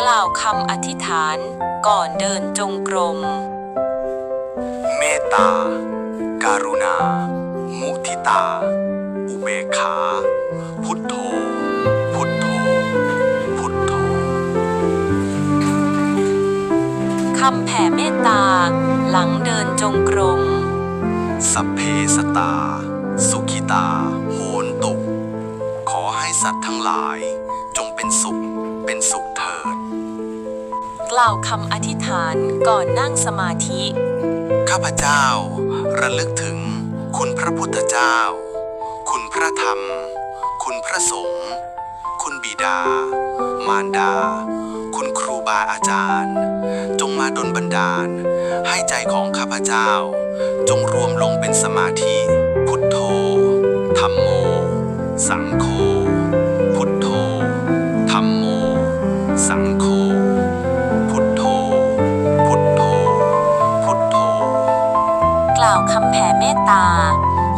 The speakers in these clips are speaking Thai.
กล่าวคำอธิษฐานก่อนเดินจงกรม เมตตา การุณา มุทิตา อุเบกขา พุทโธ พุทโธ พุทโธ คำแผ่เมตตา หลังเดินจงกรม สัพเพสตา สุขิตา โหนตุ ขอให้สัตว์ทั้งหลายจงเป็นสุข เป็นสุขเถิด กล่าวคำอธิษฐานก่อนนั่งสมาธิ ข้าพเจ้า ระลึกถึง คุณพระพุทธเจ้า คุณพระธรรม คุณพระสงฆ์คุณบิดา มารดา คุณครูบาอาจารย์ จงมาดลบันดาล ให้ใจของข้าพเจ้า จงรวมลงเป็นสมาธิ พุทโธธรรมโม สังโฆ ผ่เมตตา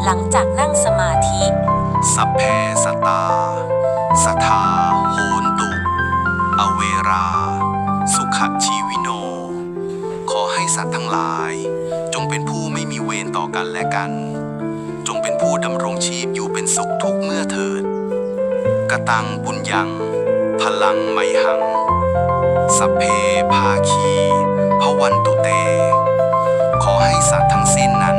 หลังจากนั่งสมาธิ สัพเพสตาสทธาโหนตุ อเวรา สุขชีวิโน ขอให้สัตว์ทั้งหลาย จงเป็นผู้ไม่มีเวรต่อกันและกัน จงเป็นผู้ดำรงชีพอยู่เป็นสุขทุกเมื่อเถิด กตังปุญญัง พลังไมหัง สัพเพภาคีพวันตุเต ขอให้สัตว์ทั้งสิ้นนั้น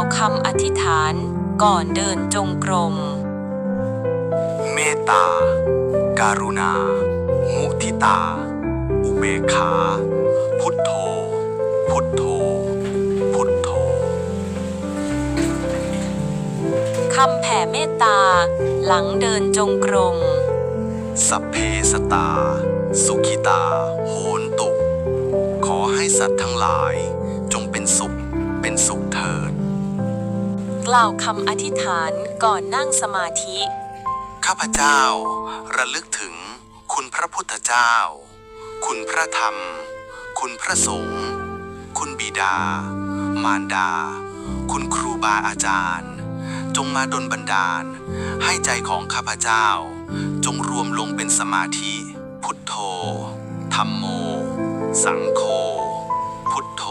าวคำอธิษฐานก่อนเดินจงกรม เมตตา การุณา มุทิตา อุเบกขา พุทโธ พุทโธ พุทโธคำแผ่เมตตา หลังเดินจงกรม สัพเพสตา สุขิตา โหนตุ ขอให้สัตว์ทั้งหลาย จงเป็นสุข เป็นสุขเถิด กล่าวคำอธิษฐานก่อนนั่งสมาธิ ข้าพเจ้า ระลึกถึง คุณพระพุทธเจ้า คุณพระธรรม คุณพระสงฆ์คุณบิดา มารดา คุณครูบาอาจารย์ จงมาดลบันดาล ให้ใจของข้าพเจ้า จงรวมลงเป็นสมาธิ พุทโธธรรมโม สังโฆพุทโธ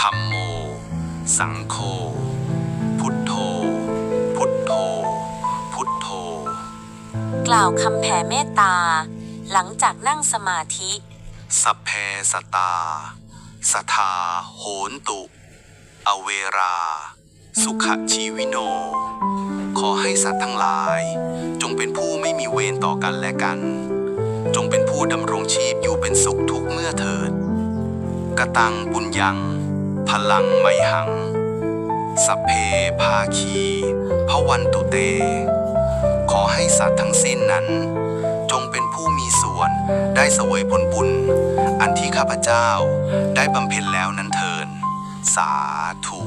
ธรรมโม สังโฆ ล่าวคำแผ่เมตตา หลังจากนั่งสมาธิ สัพเพสตา สทา โหนตุ อเวรา สุขชีวิโน ขอให้สัตว์ทั้งหลาย จงเป็นผู้ไม่มีเวรต่อกันและกัน จงเป็นผู้ดำรงชีพอยู่เป็นสุขทุกเมื่อเถิด กตังปุญญัง พลังไมหัง สัพเพภาคีพวันตุเต อให้สัตว์ทั้งสิ้นนั้น จงเป็นผู้มีส่วนได้เสวยผลบุญ อันที่ข้าพเจ้าได้บำเพ็ญแล้วนั้นเถิน สาธุ